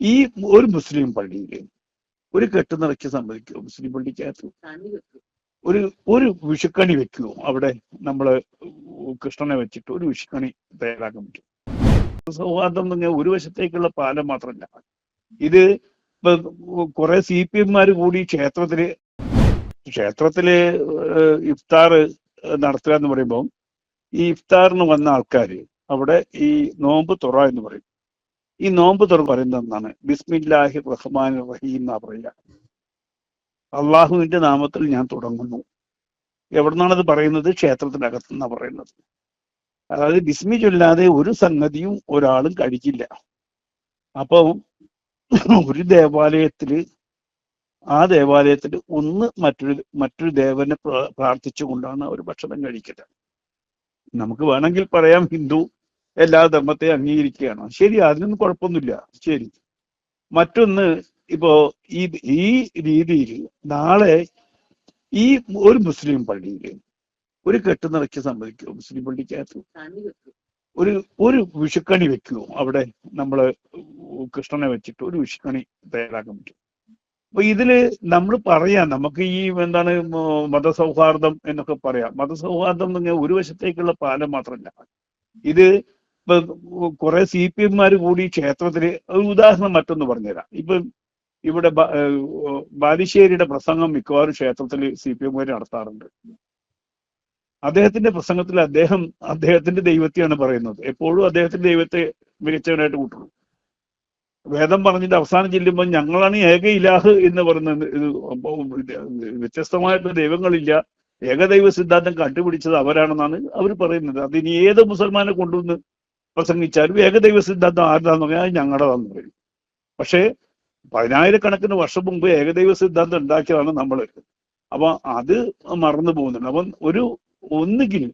ഈ ഒരു മുസ്ലിം പള്ളിയിൽ ഒരു കെട്ട് നിറയ്ക്ക് സമ്മതിക്കുമോ മുസ്ലിം പള്ളിക്കകത്ത് ഒരു ഒരു വിഷുക്കണി വെക്കുമോ അവിടെ നമ്മൾ കൃഷ്ണനെ വെച്ചിട്ട് ഒരു വിഷുക്കണി തയ്യാറാക്കാൻ പറ്റും. സൗഹാർദ്ദം എന്ന് പറഞ്ഞാൽ ഒരു വശത്തേക്കുള്ള പാലം മാത്രമല്ല. ഇത് കുറെ സി പി എംമാർ കൂടി ക്ഷേത്രത്തിൽ ക്ഷേത്രത്തിൽ ഇഫ്താർ നടത്തുക എന്ന് പറയുമ്പോൾ ഈ ഇഫ്താറിന് വന്ന ആൾക്കാര് അവിടെ ഈ നോമ്പ് തുറ എന്ന് പറയും. ഈ നോമ്പ് തുറ പറയുന്നത് എന്താണ്? ബിസ്മില്ലാഹി റഹ്മാൻ റഹീം എന്നാ പറയുക. അള്ളാഹുവിന്റെ നാമത്തിൽ ഞാൻ തുടങ്ങുന്നു. എവിടുന്നാണ് അത് പറയുന്നത്? ക്ഷേത്രത്തിനകത്ത് നിന്നാ പറയുന്നത്. അതായത് ബിസ്മി ചൊല്ലാതെ ഒരു സംഗതിയും ഒരാളും കഴിക്കില്ല. അപ്പൊ ഒരു ദേവാലയത്തിൽ ആ ദേവാലയത്തിൽ ഒന്ന് മറ്റൊരു മറ്റൊരു ദേവനെ പ്രാർത്ഥിച്ചുകൊണ്ടാണ് അവർ ഭക്ഷണം കഴിക്കുന്നത് നമുക്ക് വേണമെങ്കിൽ പറയാം ഹിന്ദു എല്ലാ ധർമ്മത്തെയും അംഗീകരിക്കുകയാണ്. ശരി അതിനൊന്നും കുഴപ്പമൊന്നുമില്ല. ശരി. മറ്റൊന്ന് ഇപ്പോ ഈ ഈ രീതിയിൽ നാളെ ഈ ഒരു മുസ്ലിം പള്ളിയിൽ ഒരു കെട്ട് നിറയ്ക്ക് സമ്മതിക്കുമോ മുസ്ലിം പള്ളിക്കകത്ത് ഒരു ഒരു വിഷുക്കണി വെക്കുമോ അവിടെ നമ്മൾ കൃഷ്ണനെ വെച്ചിട്ട് ഒരു വിഷുക്കണി തയ്യാറാക്കാൻ പറ്റും. അപ്പൊ ഇതിൽ നമ്മൾ പറയാം നമുക്ക് ഈ എന്താണ് മതസൗഹാർദ്ദം എന്നൊക്കെ പറയാം. മതസൗഹാർദ്ദം എന്ന് പറഞ്ഞാൽ ഒരു വശത്തേക്കുള്ള പാലം മാത്രമല്ല. ഇത് ഇപ്പൊ കുറെ സി പി എംമാര് കൂടി ക്ഷേത്രത്തിൽ ഒരു ഉദാഹരണം മറ്റൊന്ന് പറഞ്ഞുതരാം. ഇപ്പൊ ഇവിടെ ബാലിശ്ശേരിയുടെ പ്രസംഗം മിക്കവാറും ക്ഷേത്രത്തിൽ സി പി എംമാര് നടത്താറുണ്ട്. അദ്ദേഹത്തിന്റെ പ്രസംഗത്തിൽ അദ്ദേഹം അദ്ദേഹത്തിന്റെ ദൈവത്തെയാണ് പറയുന്നത്. എപ്പോഴും അദ്ദേഹത്തിന്റെ ദൈവത്തെ മികച്ചവനായിട്ട് കൂട്ടുള്ളൂ വേദം പറഞ്ഞിട്ട് അവസാനം ചെല്ലുമ്പോൾ ഞങ്ങളാണ് ഏക ഇലാഹ് എന്ന് പറയുന്നത് വ്യത്യസ്തമായിട്ടുള്ള ദൈവങ്ങളില്ല. ഏകദൈവ സിദ്ധാന്തം കണ്ടുപിടിച്ചത് അവരാണെന്നാണ് അവർ പറയുന്നത്. അതിനി ഏത് മുസൽമാനെ കൊണ്ടുവന്ന് പ്രസംഗിച്ചാലും ഏകദൈവ സിദ്ധാന്തം ആരുതാന്ന് പറഞ്ഞാൽ അത് ഞങ്ങളുടെതാന്ന് പറയും. പക്ഷേ പതിനായിരക്കണക്കിന് വർഷം മുമ്പ് ഏകദൈവ സിദ്ധാന്തം ഉണ്ടാക്കിയതാണ് നമ്മൾ അപ്പൊ അത് മറന്നു പോകുന്നുണ്ട്. അപ്പം ഒരു ഒന്നുകിൽ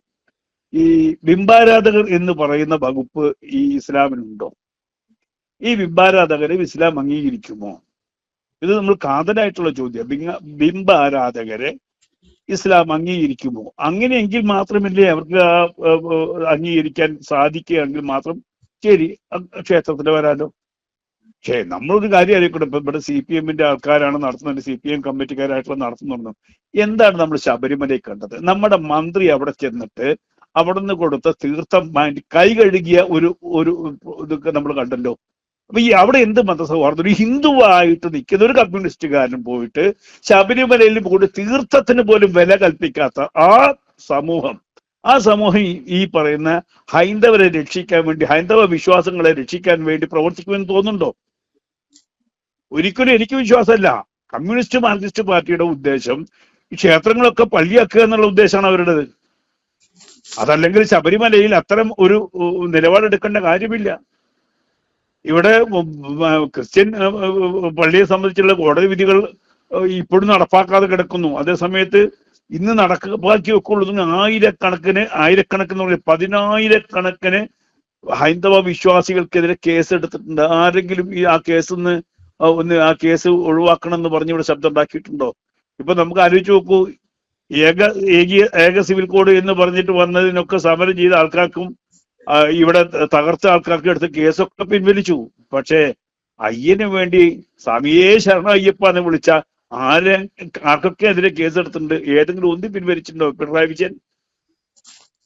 ഈ ബിംബാരാധകർ എന്ന് പറയുന്ന വകുപ്പ് ഈ ഇസ്ലാമിനുണ്ടോ? ഈ ബിംബാരാധകരെ ഇസ്ലാം അംഗീകരിക്കുമോ? ഇത് നമ്മൾ കാതലായിട്ടുള്ള ചോദ്യം ബിംബ ബിംബാരാധകരെ ഇസ്ലാം അംഗീകരിക്കുമോ? അങ്ങനെയെങ്കിൽ മാത്രമല്ലേ അവർക്ക് അംഗീകരിക്കാൻ സാധിക്കുകയെങ്കിൽ മാത്രം ശരി ക്ഷേത്രത്തിൽ വരാലോ? പക്ഷേ നമ്മളൊരു കാര്യം അറിയിക്കട്ടെ ഇപ്പൊ ഇവിടെ സി പി എമ്മിന്റെ ആൾക്കാരാണ് നടത്തുന്നത്. സി പി എം കമ്മിറ്റിക്കാരായിട്ടുള്ള നടത്തുന്നുണ്ട്. എന്താണ് നമ്മൾ ശബരിമലയിൽ കണ്ടത്? നമ്മുടെ മന്ത്രി അവിടെ ചെന്നിട്ട് അവിടെ നിന്ന് കൊടുത്ത തീർത്ഥം കൈ കഴുകിയ ഒരു ഒരു ഇതൊക്കെ നമ്മൾ കണ്ടല്ലോ. അപ്പൊ ഈ അവിടെ എന്ത് മതസൗഹാർദ്ദം ഒരു ഹിന്ദുവായിട്ട് നിൽക്കുന്ന ഒരു കമ്മ്യൂണിസ്റ്റുകാരൻ പോയിട്ട് ശബരിമലയിൽ പോയിട്ട് തീർത്ഥത്തിന് പോലും വില കൽപ്പിക്കാത്ത ആ സമൂഹം ആ സമൂഹം ഈ- പറയുന്ന ഹൈന്ദവരെ രക്ഷിക്കാൻ വേണ്ടി ഹൈന്ദവ വിശ്വാസങ്ങളെ രക്ഷിക്കാൻ വേണ്ടി പ്രവർത്തിക്കുമെന്ന് തോന്നുന്നുണ്ടോ? ഒരിക്കലും എനിക്ക് വിശ്വാസമല്ല. കമ്മ്യൂണിസ്റ്റ് മാർക്സിസ്റ്റ് പാർട്ടിയുടെ ഉദ്ദേശം ക്ഷേത്രങ്ങളൊക്കെ പള്ളിയാക്കുക എന്നുള്ള ഉദ്ദേശമാണ് അവരുടേത്. അതല്ലെങ്കിൽ ശബരിമലയിൽ അത്തരം ഒരു നിലപാടെടുക്കേണ്ട കാര്യമില്ല. ഇവിടെ ക്രിസ്ത്യൻ പള്ളിയെ സംബന്ധിച്ചുള്ള കോടതി വിധികൾ ഇപ്പോഴും നടപ്പാക്കാതെ കിടക്കുന്നു. അതേസമയത്ത് ഇന്ന് നടപ്പാക്കി വെക്കുള്ളത് ആയിരക്കണക്കിന് ആയിരക്കണക്കിന് പതിനായിരക്കണക്കിന് ഹൈന്ദവ വിശ്വാസികൾക്കെതിരെ കേസ് എടുത്തിട്ടുണ്ട്. ആരെങ്കിലും ഈ ആ കേസ് ഒന്ന് ഒന്ന് ആ കേസ് ഒഴിവാക്കണം എന്ന് പറഞ്ഞ് ഇവിടെ ശബ്ദം ഉണ്ടാക്കിയിട്ടുണ്ടോ? ഇപ്പൊ നമുക്ക് ആലോചിച്ച് നോക്കൂ. ഏക ഏകീയ ഏക സിവിൽ കോഡ് എന്ന് പറഞ്ഞിട്ട് വന്നതിനൊക്കെ സമരം ചെയ്ത ആൾക്കാർക്കും ഇവിടെ തകർച്ച ആൾക്കാർക്ക് എടുത്ത് കേസൊക്കെ പിൻവലിച്ചു. പക്ഷേ അയ്യന് വേണ്ടി സ്വാമിയെ ശരണ അയ്യപ്പ എന്ന് വിളിച്ച ആരെ ആർക്കൊക്കെ എതിരെ കേസെടുത്തിട്ടുണ്ട്? ഏതെങ്കിലും ഒന്ന് പിൻവലിച്ചിട്ടുണ്ടോ പിണറായി വിജയൻ?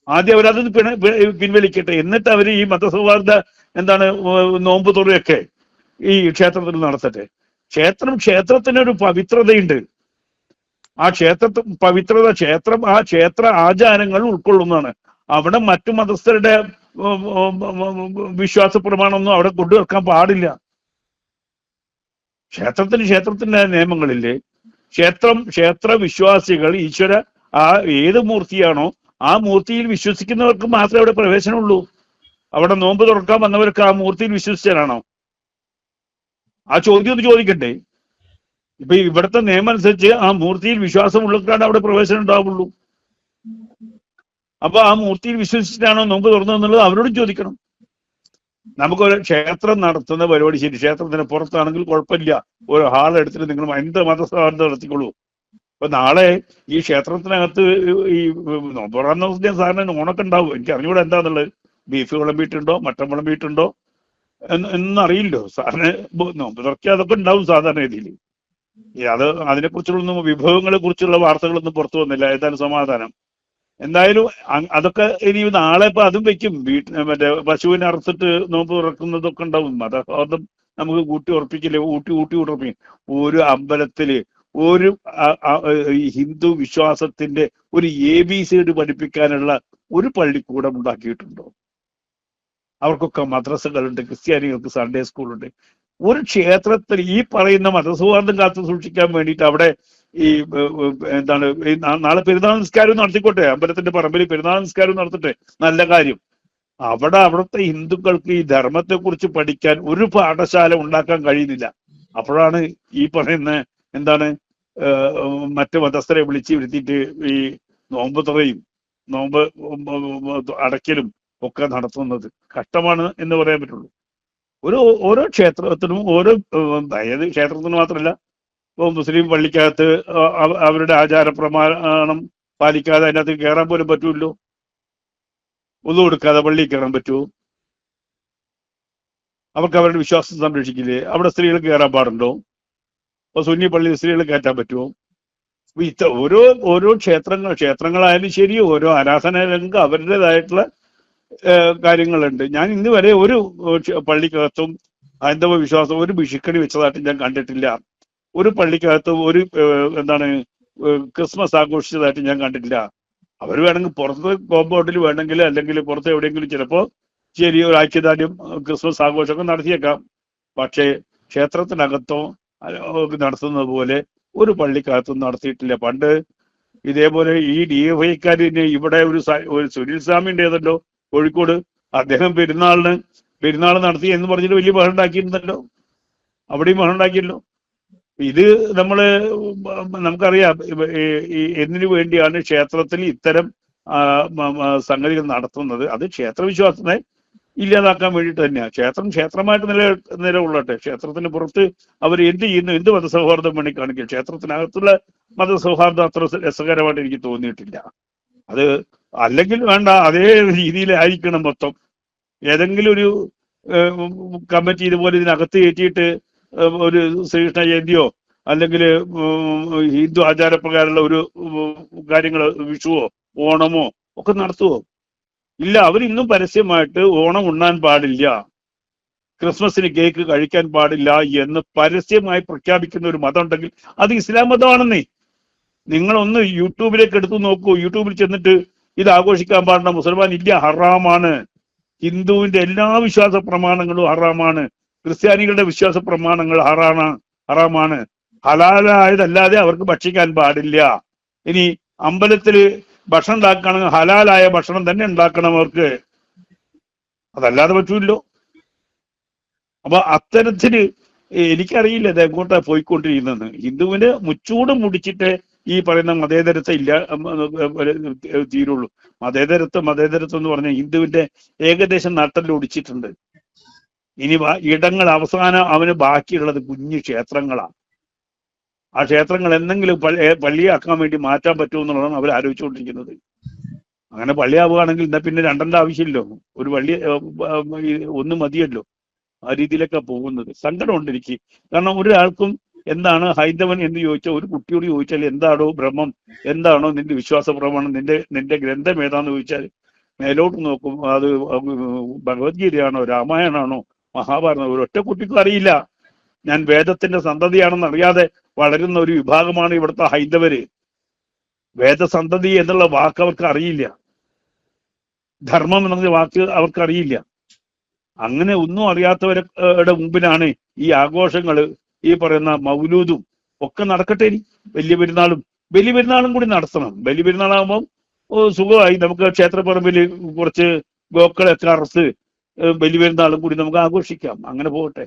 ആദ്യം അവരത് പിൻവലിക്കട്ടെ. എന്നിട്ട് അവർ ഈ മതസൗഹാർദ്ദ എന്താണ് നോമ്പ് തുറയൊക്കെ ഈ ക്ഷേത്രത്തിൽ നടത്തട്ടെ. ക്ഷേത്രം ക്ഷേത്രത്തിനൊരു പവിത്രതയുണ്ട്. ആ ക്ഷേത്രത്തിൽ പവിത്രത ക്ഷേത്രം ആ ക്ഷേത്ര ആചാരങ്ങൾ ഉൾക്കൊള്ളുന്നതാണ്. അവിടെ മറ്റു മതസ്ഥരുടെ വിശ്വാസ പ്രമാണമൊന്നും അവിടെ കൊണ്ടുവെക്കാൻ പാടില്ല. ക്ഷേത്രത്തിന് ക്ഷേത്രത്തിന്റെ നിയമങ്ങളില്ലേ ക്ഷേത്രം ക്ഷേത്ര വിശ്വാസികൾ ഈശ്വര ആ ഏത് മൂർത്തിയാണോ ആ മൂർത്തിയിൽ വിശ്വസിക്കുന്നവർക്ക് മാത്രമേ അവിടെ പ്രവേശനമുള്ളൂ. അവിടെ നോമ്പ് തുറക്കാൻ വന്നവർക്ക് ആ മൂർത്തിയിൽ വിശ്വസിച്ചാലാണോ ആ ചോദ്യം ഒന്ന് ചോദിക്കണ്ടേ ഇപ്പൊ ഇവിടുത്തെ നിയമം അനുസരിച്ച് ആ മൂർത്തിയിൽ വിശ്വാസമുള്ളവർക്കാണ് അവിടെ പ്രവേശനം ഉണ്ടാവുള്ളൂ. അപ്പൊ ആ മൂർത്തിയിൽ വിശ്വസിച്ചിട്ടാണോ തുറന്നു എന്നുള്ളത് അവരോട് ചോദിക്കണം. നമുക്കൊരു ക്ഷേത്രം നടത്തുന്ന പരിപാടി ശരി ക്ഷേത്രത്തിന് പുറത്താണെങ്കിൽ കുഴപ്പമില്ല. ഒരു ഹാൾ എടുത്തിട്ട് നിങ്ങൾ എന്ത് മതസ്ഥാപനം നടത്തിക്കൊള്ളൂ അപ്പൊ നാളെ ഈ ക്ഷേത്രത്തിനകത്ത് ഈ തുറന്ന സാറിന് ഓണൊക്കെ ഉണ്ടാവും. എനിക്ക് അറിഞ്ഞൂടെ എന്താന്നുള്ളത്. ബീഫ് വിളമ്പിയിട്ടുണ്ടോ? മട്ടൻ വിളമ്പിയിട്ടുണ്ടോ? എന്ന് എന്നറിയില്ലോ സാറിന് തുറക്കുക അതൊക്കെ ഉണ്ടാവും സാധാരണ രീതിയിൽ അത് അതിനെക്കുറിച്ചുള്ള വിഭവങ്ങളെ കുറിച്ചുള്ള വാർത്തകളൊന്നും പുറത്തു വന്നില്ല. ഏതായാലും സമാധാനം? എന്തായാലും അതൊക്കെ ഇനി നാളെ ഇപ്പൊ അതും വെക്കും. വീട്ടിൽ മറ്റേ പശുവിനെ അറുത്തിട്ട് നോമ്പ് തുറക്കുന്നതൊക്കെ ഉണ്ടാവും. അത് അതും നമുക്ക് കൂട്ടി ഉറപ്പിക്കില്ല? ഊട്ടി ഊട്ടി ഉറപ്പിക്കും. ഒരു അമ്പലത്തിൽ ഒരു ഹിന്ദു വിശ്വാസത്തിന്റെ ഒരു എ ബി സി പഠിപ്പിക്കാനുള്ള ഒരു പള്ളിക്കൂടം ഉണ്ടാക്കിയിട്ടുണ്ടോ? അവർക്കൊക്കെ മദ്രസകളുണ്ട് ക്രിസ്ത്യാനികൾക്ക് സൺഡേ സ്കൂളുണ്ട് ഒരു ക്ഷേത്രത്തിൽ ഈ പറയുന്ന മതസൗഹാർദ്ദം കാത്തു സൂക്ഷിക്കാൻ വേണ്ടിയിട്ട് അവിടെ ഈ എന്താണ് നാളെ പെരുന്നാൾ നിസ്കാരം നടത്തിക്കോട്ടെ. അമ്പലത്തിന്റെ പറമ്പിൽ പെരുന്നാൾ നിസ്കാരം നടത്തട്ടെ. നല്ല കാര്യം. അവിടെ അവിടുത്തെ ഹിന്ദുക്കൾക്ക് ഈ ധർമ്മത്തെ കുറിച്ച് പഠിക്കാൻ ഒരു പാഠശാല ഉണ്ടാക്കാൻ കഴിയുന്നില്ല. അപ്പോഴാണ് ഈ പറയുന്ന എന്താണ് മറ്റ് മതസ്ഥരെ വിളിച്ച് വരുത്തിയിട്ട് ഈ നോമ്പ് തുറയും നോമ്പ് അടയ്ക്കലും ഒക്കെ നടത്തുന്നത്. കഷ്ടമാണ് എന്ന് പറയാൻ പറ്റുള്ളൂ. ഒരു ഓരോ ക്ഷേത്രത്തിനും ഓരോ അതായത് ക്ഷേത്രത്തിന് മാത്രമല്ല മുസ്ലിം പള്ളിക്കകത്ത് അവരുടെ ആചാര പ്രമാണം പാലിക്കാതെ അതിനകത്ത് കയറാൻ പോലും പറ്റൂല്ലോ? ഒന്നും കൊടുക്കാതെ പള്ളിയിൽ കയറാൻ പറ്റുമോ? അവർക്ക് അവരുടെ വിശ്വാസം സംരക്ഷിക്കില്ലേ? അവിടെ സ്ത്രീകൾ കയറാൻ പാടുണ്ടോ? അപ്പൊ സുന്നി പള്ളിയിൽ സ്ത്രീകൾ കയറ്റാൻ പറ്റുമോ? ഇത്ത ഓരോ ഓരോ ക്ഷേത്രങ്ങൾ ക്ഷേത്രങ്ങളായാലും ശരി ഓരോ ആരാധനാലയങ്ങൾക്ക് അവരുടേതായിട്ടുള്ള ഏഹ് കാര്യങ്ങളുണ്ട്. ഞാൻ ഇന്ന് വരെ ഒരു പള്ളിക്കകത്തും ഹൈന്ദവ വിശ്വാസം ഒരു ഭിഷിക്കണി വെച്ചതായിട്ട് ഞാൻ കണ്ടിട്ടില്ല. ഒരു പള്ളിക്കകത്ത് ഒരു എന്താണ് ക്രിസ്മസ് ആഘോഷിച്ചതായിട്ട് ഞാൻ കണ്ടിട്ടില്ല. അവർ വേണമെങ്കിൽ പുറത്ത് കോമ്പൗണ്ടിൽ വേണമെങ്കിൽ അല്ലെങ്കിൽ പുറത്ത് എവിടെയെങ്കിലും ചിലപ്പോൾ ശരി ഒരു ഐക്യദാർഢ്യം ക്രിസ്മസ് ആഘോഷമൊക്കെ നടത്തിയേക്കാം. പക്ഷേ ക്ഷേത്രത്തിനകത്തോ നടത്തുന്നത് പോലെ ഒരു പള്ളിക്കകത്തും നടത്തിയിട്ടില്ല. പണ്ട് ഇതേപോലെ ഈ ഡി എഫ് ഐക്കാരിന് ഇവിടെ ഒരു ഒരു സുനിൽ സ്വാമിന്റെ ഏതല്ലോ കോഴിക്കോട് അദ്ദേഹം പെരുന്നാളിന് പെരുന്നാൾ നടത്തി എന്ന് പറഞ്ഞിട്ട് വലിയ ബഹളം ഉണ്ടാക്കിയിരുന്നല്ലോ. അവിടെയും ബഹളം ഉണ്ടാക്കിയല്ലോ. ഇത് നമ്മൾ നമുക്കറിയാം എന്തിനു വേണ്ടിയാണ് ക്ഷേത്രത്തിൽ ഇത്തരം സംഗതികൾ നടത്തുന്നത്? അത് ക്ഷേത്രവിശ്വാസത്തെ ഇല്ലാതാക്കാൻ വേണ്ടിയിട്ട് തന്നെയാണ് ക്ഷേത്രം ക്ഷേത്രമായിട്ട് നില നിലകൊള്ളട്ടെ. ക്ഷേത്രത്തിന് പുറത്ത് അവർ എന്ത് ചെയ്യുന്നു എന്ത് മതസൗഹാർദ്ദം വേണ്ടി കാണിക്കും. ക്ഷേത്രത്തിനകത്തുള്ള മതസൗഹാർദ്ദം അത്ര രസകരമായിട്ട് എനിക്ക് തോന്നിയിട്ടില്ല. അത് അല്ലെങ്കിൽ വേണ്ട അതേ രീതിയിലായിരിക്കണം മൊത്തം. ഏതെങ്കിലും ഒരു കമ്മിറ്റി ഇതുപോലെ ഇതിനകത്ത് കയറ്റിയിട്ട് ഒരു ശ്രീകൃഷ്ണ ജയന്തിയോ അല്ലെങ്കിൽ ഹിന്ദു ആചാരപ്രകാരമുള്ള ഒരു കാര്യങ്ങൾ വിഷുവോ ഓണമോ ഒക്കെ നടത്തുവോ? ഇല്ല അവരിന്നും പരസ്യമായിട്ട് ഓണം ഉണ്ണാൻ പാടില്ല. ക്രിസ്മസിന് കേക്ക് കഴിക്കാൻ പാടില്ല എന്ന് പരസ്യമായി പ്രഖ്യാപിക്കുന്ന ഒരു മതം ഉണ്ടെങ്കിൽ അത് ഇസ്ലാം മതമാണെന്നേ. നിങ്ങളൊന്ന് യൂട്യൂബിലേക്ക് എടുത്തു നോക്കൂ. യൂട്യൂബിൽ ചെന്നിട്ട് ഇത് ആഘോഷിക്കാൻ പാടില്ല. മുസൽമാൻ ഇല്ല ഹറാമാണ്. ഹിന്ദുവിന്റെ എല്ലാ വിശ്വാസ പ്രമാണങ്ങളും ഹറാമാണ്. ക്രിസ്ത്യാനികളുടെ വിശ്വാസ പ്രമാണങ്ങൾ ഹറാണ് ഹറാമാണ്. ഹലാലായതല്ലാതെ അവർക്ക് ഭക്ഷിക്കാൻ പാടില്ല. ഇനി അമ്പലത്തിൽ ഭക്ഷണം ഉണ്ടാക്കുകയാണെങ്കിൽ ഹലാലായ ഭക്ഷണം തന്നെ ഉണ്ടാക്കണം അവർക്ക്. അതല്ലാതെ പറ്റൂല്ലോ. അപ്പൊ അത്തരത്തിൽ എനിക്കറിയില്ല ഇത് എങ്ങോട്ടാ പോയിക്കൊണ്ടിരിക്കുന്നത്. ഹിന്ദുവിന് മുച്ചൂട് മുടിച്ചിട്ട് ഈ പറയുന്ന മതേതരത്വം ഇല്ല തീരുള്ളൂ. മതേതരത്വം മതേതരത്വം എന്ന് പറഞ്ഞാൽ ഹിന്ദുവിന്റെ ഏകദേശം നാട്ടിൽ ഒടിച്ചിട്ടുണ്ട്. ഇനി ഇടങ്ങൾ അവസാനം അവന് ബാക്കിയുള്ളത് കുഞ്ഞു ക്ഷേത്രങ്ങളാണ്. ആ ക്ഷേത്രങ്ങൾ എന്തെങ്കിലും പള്ളി പള്ളിയാക്കാൻ വേണ്ടി മാറ്റാൻ പറ്റുമെന്നുള്ളതാണ് അവർ ആലോചിച്ചുകൊണ്ടിരിക്കുന്നത്. അങ്ങനെ പള്ളിയാവുകയാണെങ്കിൽ എന്നാ പിന്നെ രണ്ടെണ്ണം ആവശ്യമില്ലോ ഒരു പള്ളി ഒന്ന് മതിയല്ലോ. ആ രീതിയിലൊക്കെ പോകുന്നത്. സങ്കടമുണ്ട് കാരണം ഒരാൾക്കും എന്താണ് ഹൈന്ദവൻ എന്ന് ചോദിച്ചാൽ ഒരു കുട്ടിയോട് ചോദിച്ചാൽ എന്താണോ ബ്രഹ്മം എന്താണോ നിന്റെ വിശ്വാസ പ്രമാണം നിന്റെ നിന്റെ ഗ്രന്ഥം ഏതാന്ന് ചോദിച്ചാൽ മേലോട്ട് നോക്കും. അത് ഭഗവത്ഗീതയാണോ രാമായണാണോ മഹാഭാരതം. ഒരു ഒറ്റ കുട്ടിക്കും അറിയില്ല. ഞാൻ വേദത്തിന്റെ സന്തതിയാണെന്ന് അറിയാതെ വളരുന്ന ഒരു വിഭാഗമാണ് ഇവിടുത്തെ ഹൈന്ദവര്. വേദസന്തതി എന്നുള്ള വാക്ക് അവർക്ക് അറിയില്ല. ധർമ്മം എന്ന വാക്ക് അവർക്ക് അറിയില്ല. അങ്ങനെ ഒന്നും അറിയാത്തവരുടെ മുമ്പിലാണ് ഈ ആഘോഷങ്ങൾ ഈ പറയുന്ന മൗലൂദും ഒക്കെ നടക്കട്ടെ ഇനി. വലിയ പെരുന്നാളും വലിയ പെരുന്നാളും കൂടി നടത്തണം. വലിയ പെരുന്നാളാകുമ്പോൾ സുഖമായി. നമുക്ക് ക്ഷേത്രപ്പറമ്പിൽ കുറച്ച് ഗോക്കളൊക്കെ അറുത്ത് ഏഹ് വലിയ പെരുന്നാളും കൂടി നമുക്ക് ആഘോഷിക്കാം. അങ്ങനെ പോകട്ടെ.